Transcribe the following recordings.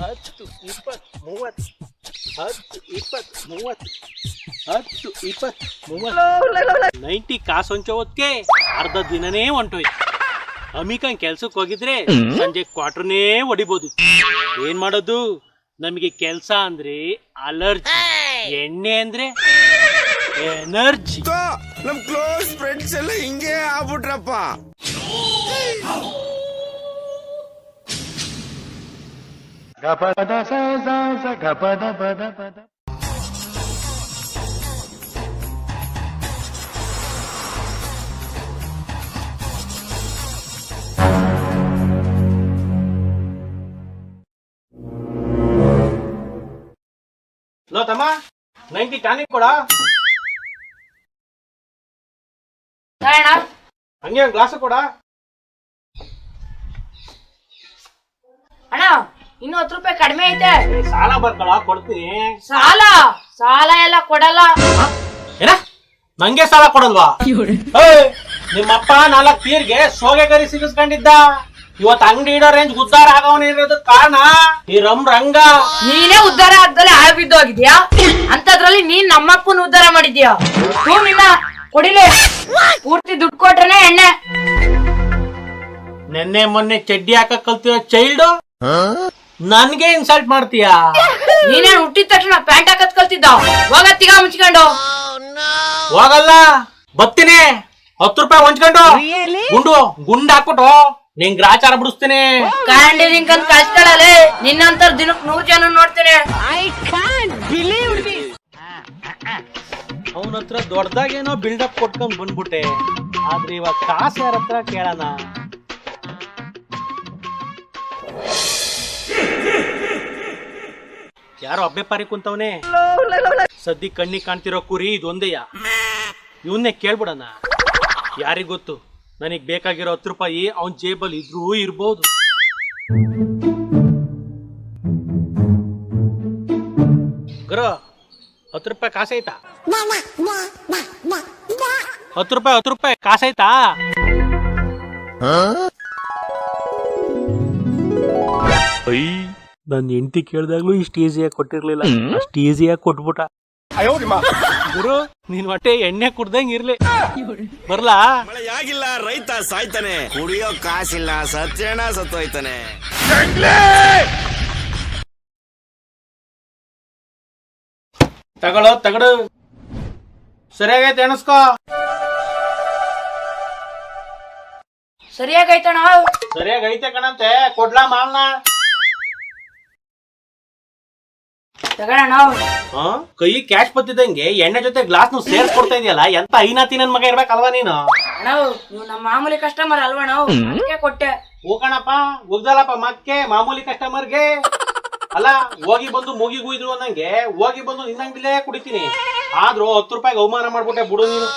ಹತ್ತು, ಇಪ್ಪತ್ತು, ಮೂವತ್ತು. ಹತ್ತು, ಇಪ್ಪತ್ತು, ಮೂವತ್ತು. ಹತ್ತು, ಇಪ್ಪತ್ತು, ಮೂವತ್ತು. ನೈಂಟಿ ಕಾಸು ಹೊಂಚೋದಕ್ಕೆ ಅರ್ಧ ದಿನನೇ ಹೊಂಟೋಯ್ತು. ಅಮಿಕನ್ ಕೆಲ್ಸಕ್ಕೆ ಹೋಗಿದ್ರೆ ಸಂಜೆ ಕ್ವಾರ್ಟರ್ನೇ ಹೊಡಿಬೋದು. ಏನ್ ಮಾಡೋದು? ನಮಗೆ ಕೆಲ್ಸ ಅಂದ್ರೆ ಅಲರ್ಜಿ. ಎಣ್ಣೆ ಅಂದ್ರೆ ಎನರ್ಜಿ. ನಮ್ ಕ್ಲೋಸ್ ಫ್ರೆಂಡ್ಸ್ ಎಲ್ಲ ಹಿಂಗೆ ಆಗ್ಬಿಟ್ರಪ್ಪ. ಲೋ ತಮ್ಮ ನೈಂಟಿ ಟಾನಿಕ್ ಕೊಡ ಅಣ್ಣ ಹಂಗೆ ಒಂದ್ ಗ್ಲಾಸ್ ಕೊಡ ಅಣ್ಣ ಇನ್ನು ಹತ್ತು ರೂಪಾಯಿ ಕಡಿಮೆ ಐತೆ. ಏ, ಸಾಲ ಬರ್ಕೊಳ ಕೊಡ್ತೀನಿ. ಸಾಲ? ಸಾಲ ಎಲ್ಲ ಕೊಡಲ್ಲ. ಏನ? ನಂಗೆ ಸಾಲ ಕೊಡಲ್ವಾ? ಏಯ್, ನಿಮ್ಮಪ್ಪ ನಾಲ್ಕು ತೀರ್ಗೆ ಸೋಗೆ ಕರಿ ಸಿಗಿಸ್ಕೊಂಡಿದ್ದ. ಇವತ್ ಅಂಗಡಿ ಇಡೋ ರೇಂಜ್ ಉದ್ದಾರ ಆಗವನಿರೋದು ಕಾರಣ ಈ ರಮ್ ರಂಗ. ನೀನೇ ಉದ್ಧಾರ ಆಗ್ದಲೆ ಹಾಳು ಬಿದ್ದೋಗಿದ್ಯಾ? ಅಂತದ್ರಲ್ಲಿ ನೀನ್ ನಮ್ಮಪ್ಪನ ಉದ್ಧಾರ ಮಾಡಿದ್ಯಾ? ತೂ ನಿನ್ನ ಕೊಡಿಲೆ. ಪೂರ್ತಿ ದುಡ್ಡು ಕೊಟ್ರೇನೆ ಎಣ್ಣೆ. ನೆನ್ನೆ ಮೊನ್ನೆ ಚಡ್ಡಿ ಹಾಕಕ್ ಕಲ್ತಿರೋ ಚೈಲ್ಡ್ ನನ್ಗೆ ಇನ್ಸಲ್ಟ್ ಮಾಡ್ತೀಯಾ? ನೀನೇನ್ ಹುಟ್ಟಿದ ತಕ್ಷಣ ಪ್ಯಾಂಟ್ ಹಾಕತ್ ಕಲ್ತಿದ್ದ ಹೋಗತ್ತಿಗ ಮುಚ್ಕೊಂಡು. ಹೋಗಲ್ಲ. ಬತ್ತೀನಿ ಹತ್ತು ರೂಪಾಯಿ ಹೊಂಚ್ಕೊಂಡು. ಗುಂಡು ಗುಂಡ್ ಹಾಕ್ಬಿಟ್ಟು ನಿಂಗ್ ಗ್ರಾಚಾರ ಬಿಡಿಸ್ತೀನಿ. ಕಾಂಡಿ ನಿಂಕಂತ ಕಳ್ಸ್ಕೊಳ್ಳಲೆ ನಿನ್ನಂತರ ದಿನಕ್ ನೂರ್ ಜನ ನೋಡ್ತೇನೆ. ಅವನ ಹತ್ರ ದೊಡ್ಡದಾಗೇನೋ ಬಿಲ್ಡಪ್ ಕೊಟ್ಕೊಂಡ್ ಬಂದ್ಬಿಟ್ಟೆ. ಆದ್ರೆ ಇವಾಗ ಕಾಸು ಯಾರತ್ರ ಕೇಳೋಣ? ಯಾರೋ ಅಬ್ಬೆ ಪಾರಿ ಕುಂತವನೆ? ಸದ್ಯ ಕಣ್ಣಿಗೆ ಕಾಣ್ತಿರೋ ಕುರಿ ಇದೊಂದೇಯ? ಇವನ್ನೇ ಕೇಳ್ಬಿಡಣ. ಯಾರಿಗ್ ಗೊತ್ತು? ನನಗೆ ಬೇಕಾಗಿರೋ ಹತ್ತು ರೂಪಾಯಿ ಅವನ್ ಜೇಬಲ್ ಇದ್ರೂ ಇರ್ಬೋದು. ಹತ್ತು ರೂಪಾಯಿ ಕಾಸೈತಾ ಹತ್ತು ರೂಪಾಯಿ ಹತ್ತು ರೂಪಾಯಿ ಕಾಸೈತಾ ನನ್ನ ಹೆಂಡತಿ ಕೇಳ್ದಾಗ್ಲೂ ಇಷ್ಟು ಈಸಿಯಾಗಿ ಕೊಟ್ಟಿರ್ಲಿಲ್ಲ. ಅಷ್ಟು ಈಸಿಯಾಗಿ ಕೊಟ್ಬಿಟ್ಟ. ಗುರು ನೀನ್ ಹೊಟ್ಟೆ ಎಣ್ಣೆ ಕುಡ್ದಂಗ್ ಇರ್ಲಿ. ಬರ್ಲಾ? ಮಳೆ ಆಗಿಲ್ಲ ರೈತ ಸಾಯ್ತಾನೆ. ಕುಡಿಯೋ ಕಾಸಿಲ್ಲ ಸತ್ಯಣ ಸತ್ತೋಯ್ತಾನೆ. ತಗೊಳ್ಳೋ ತಗಡು. ಸರಿಯಾಗೈತೆ ಎಣಸ್ಕೋ. ಸರಿಯಾಗೈತಣ ಸರಿಯಾಗೈತೆ ಕಣಂತೆ. ಕೊಡ್ಲಾ ಮಾಲ್ನ? ಹಾ? ಕೈ ಕ್ಯಾಶ್ ಬತ್ತಿದಂಗೆ ಎಣ್ಣೆ ಜೊತೆ ಗ್ಲಾಸ್ ನು ಸೇರ್ಸ್ ಕೊಡ್ತಾ ಇದೆಯಲ್ಲ ಎಂತ ಐನಾತಿ ನನ್ ಮಗ ಇರ್ಬೇಕಲ್ವಾ ನೀನು? ಅಣ್ಣ ನೀವು ನಮ್ಮ ಮಾಮೂಲಿ ಕಸ್ಟಮರ್ ಅಲ್ವಣ ಅದಕ್ಕೆ ಕೊಟ್ಟೆ. ಹೋಗಣಪ್ಪ ಹೋಗ್ದಲ್ಲಪ್ಪ ಮಕ್ಕೆ ಮಾಮೂಲಿ ಕಸ್ಟಮರ್ಗೆ ಅಲ್ಲ ಹೋಗಿ ಬಂದು ಮೂಗಿ ಗುಯ್ದ್ರು ಅನ್ನಂಗೆ ಹೋಗಿ ಬಂದು ನಿನ್ನಂಗಿಲೇ ಕುಡಿತೀನಿ. ಆದ್ರೂ ಹತ್ತು ರೂಪಾಯಿಗೆ ಅವಮಾನ ಮಾಡ್ಬಿಟ್ಟೆ ಬಿಡು ನೀನು.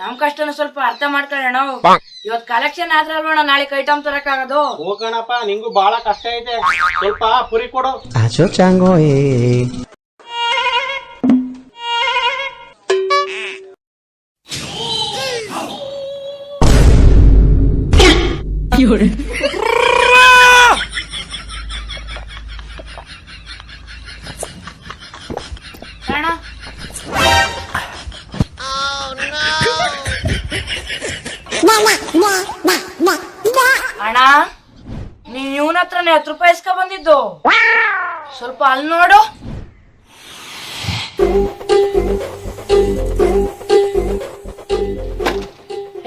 ನಮ್ ಕಷ್ಟನ ಸ್ವಲ್ಪ ಅರ್ಥ ಮಾಡ್ಕೊಳ್ಳೋಣ ಇವತ್ ಕಲೆಕ್ಷನ್ ಆದ್ರೆ ಅಲ್ವಣ ನಾಳೆ ಐಟಮ್ ತರಕಾಗದು ಆಗೋದು ಹೋಗಣಪ್ಪ ನಿಂಗೂ ಬಹಳ ಕಷ್ಟ ಐತೆ. ಸ್ವಲ್ಪ ಪುರಿ ಕೊಡು. Acho ಚಾಂಗೋ eh. ಅಣ್ಣ ನೀನ್ ಇವನ ಹತ್ರನೇ ಹತ್ತು ರೂಪಾಯಿ ಇಸ್ಕ ಬಂದಿದ್ದು. ಸ್ವಲ್ಪ ಅಲ್ಲಿ ನೋಡು.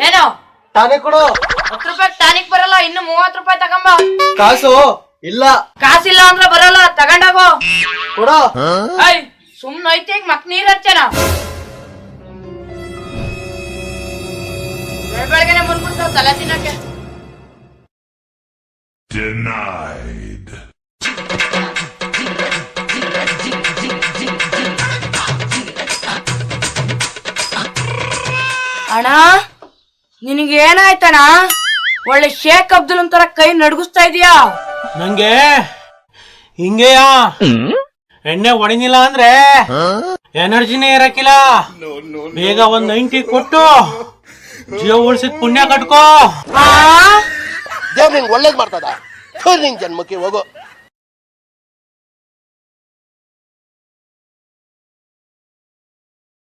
ಏನೋ? ತಾನೇ ಕೊಡು. ಹತ್ತು ರೂಪಾಯಿ ಟಾನಿಕ್ ಬರಲ್ಲ ಇನ್ನು ಮೂವತ್ತು ರೂಪಾಯಿ ತಗೊಂಬ. ಕಾಸು? ಇಲ್ಲ. ಕಾಸಿಲ್ಲ ಅಂದ್ರೆ ಬರಲ್ಲ ತಗೊಂಡೋಗು. ಕೊಡು. ಸುಮ್ನೆ ಐತೆ ಮಕ್ ನೀರ್ ಹಚ್ಚನ ಬೆಳಗ್ಗೆನೆ ಬಂದ್ಬಿಡ್ತಾವ ತಲೆ ತಿನ್ನಕ್ಕೆ. Denied. ಅಣ್ಣ ನಿನಗೆ ಏನಾಯ್ತಣ್ಣ ಒಳ್ಳೆ ಶೇಖ್ ಅಬ್ದುಲ್ ಒಂಥರ ಕೈ ನಡಗಿಸ್ತಾ ಇದೀಯಾ? ನಂಗೆ? ಹಿಂಗೆಯಾ? ಎಣ್ಣೆ ಒಡಿನಿಲ್ಲ ಅಂದ್ರೆ ಎನರ್ಜಿನೇ ಇರಕ್ಕಿಲ್ಲ. ಬೇಗ ಒಂದ್ ನೈಂಟಿ ಕೊಟ್ಟು. ಜೀವ ಉಳಿಸಿದ ಪುಣ್ಯ ಕಟ್ಕೋ. ದೇವ್ರ ನಿಂಗೆ ಒಳ್ಳೇದ್ ಮಾಡ್ತದ. ನಿನ್ ಜನ್ಮಕ್ಕೆ ಹೋಗು.